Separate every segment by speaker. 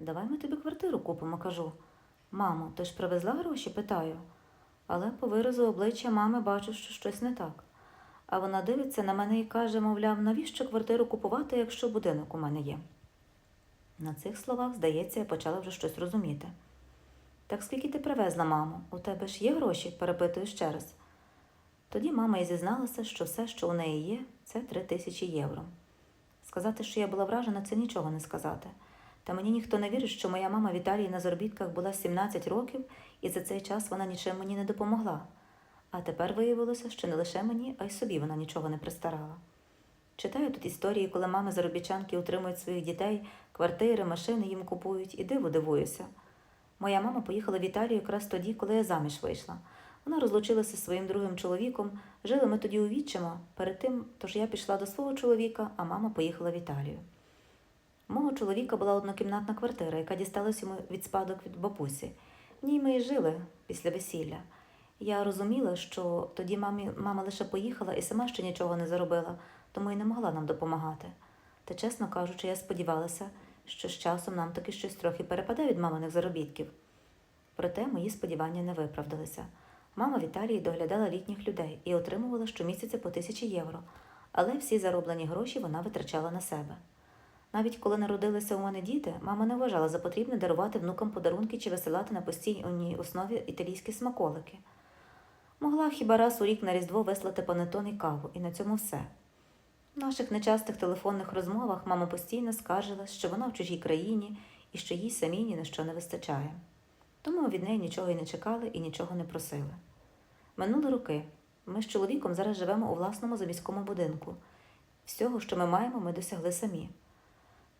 Speaker 1: Давай ми тобі квартиру купимо, кажу. Мамо, ти ж привезла гроші? питаю. Але по виразу обличчя мами бачу, що щось не так. А вона дивиться на мене і каже, мовляв, навіщо квартиру купувати, якщо будинок у мене є. На цих словах, здається, я почала вже щось розуміти. Так скільки ти привезла, мамо? У тебе ж є гроші? перепитую ще раз. Тоді мама і зізналася, що все, що у неї є, це три тисячі євро. Сказати, що я була вражена, це нічого не сказати. Та мені ніхто не вірить, що моя мама в Італії на заробітках була 17 років, і за цей час вона нічим мені не допомогла. А тепер виявилося, що не лише мені, а й собі вона нічого не пристарала. Читаю тут історії, коли мами заробітчанки утримують своїх дітей, квартири, машини їм купують, і диво дивуюся. Моя мама поїхала в Італію якраз тоді, коли я заміж вийшла. Вона розлучилася зі своїм другим чоловіком, жили ми тоді у відчима. Перед тим, тож я пішла до свого чоловіка, а мама поїхала в Італію. Мого чоловіка була однокімнатна квартира, яка дісталась йому від спадок від бабусі. В ній ми і жили після весілля. Я розуміла, що тоді мамі, мама лише поїхала і сама ще нічого не заробила, тому й не могла нам допомагати. Та, чесно кажучи, я сподівалася, що з часом нам таки щось трохи перепаде від маминих заробітків. Проте мої сподівання не виправдалися. Мама в Італії доглядала літніх людей і отримувала щомісяця по тисячі євро, але всі зароблені гроші вона витрачала на себе. Навіть коли народилися у мене діти, мама не вважала за потрібне дарувати внукам подарунки чи висилати на постійній основі італійські смаколики. Могла хіба раз у рік на Різдво вислати панетон і каву, і на цьому все. В наших нечастих телефонних розмовах мама постійно скаржилась, що вона в чужій країні і що їй самій ні на що не вистачає. Тому від неї нічого й не чекали і нічого не просили. Минули роки. Ми з чоловіком зараз живемо у власному заміському будинку. Всього, що ми маємо, ми досягли самі.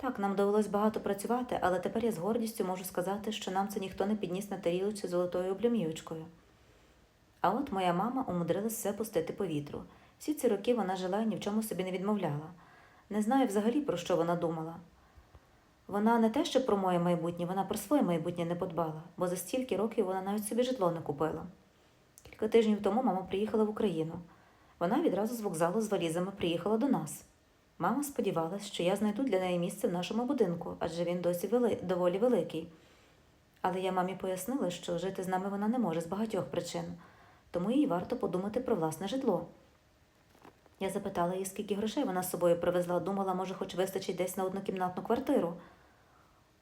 Speaker 1: Так, нам довелось багато працювати, але тепер я з гордістю можу сказати, що нам це ніхто не підніс на тарілочці золотою облямівочкою. А от моя мама умудрилась все пустити по вітру. Всі ці роки вона жила і ні в чому собі не відмовляла. Не знаю взагалі, про що вона думала. Вона не те, що про моє майбутнє, вона про своє майбутнє не подбала, бо за стільки років вона навіть собі житло не купила. Кілька тижнів тому мама приїхала в Україну. Вона відразу з вокзалу з валізами приїхала до нас. Мама сподівалась, що я знайду для неї місце в нашому будинку, адже він досі вели... доволі великий. Але я мамі пояснила, що жити з нами вона не може з багатьох причин, тому їй варто подумати про власне житло. Я запитала її, скільки грошей вона з собою привезла, думала, може, хоч вистачить десь на однокімнатну квартиру.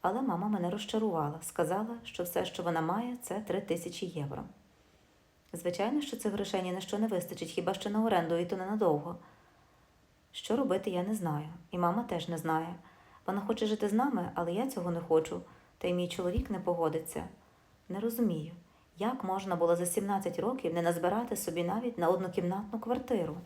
Speaker 1: Але мама мене розчарувала, сказала, що все, що вона має, це три тисячі євро. Звичайно, що цих грошей ні на що не вистачить, хіба що на оренду, і то ненадовго. Що робити, я не знаю, і мама теж не знає. Вона хоче жити з нами, але я цього не хочу, та й мій чоловік не погодиться. Не розумію, як можна було за 17 років не назбирати собі навіть на однокімнатну квартиру.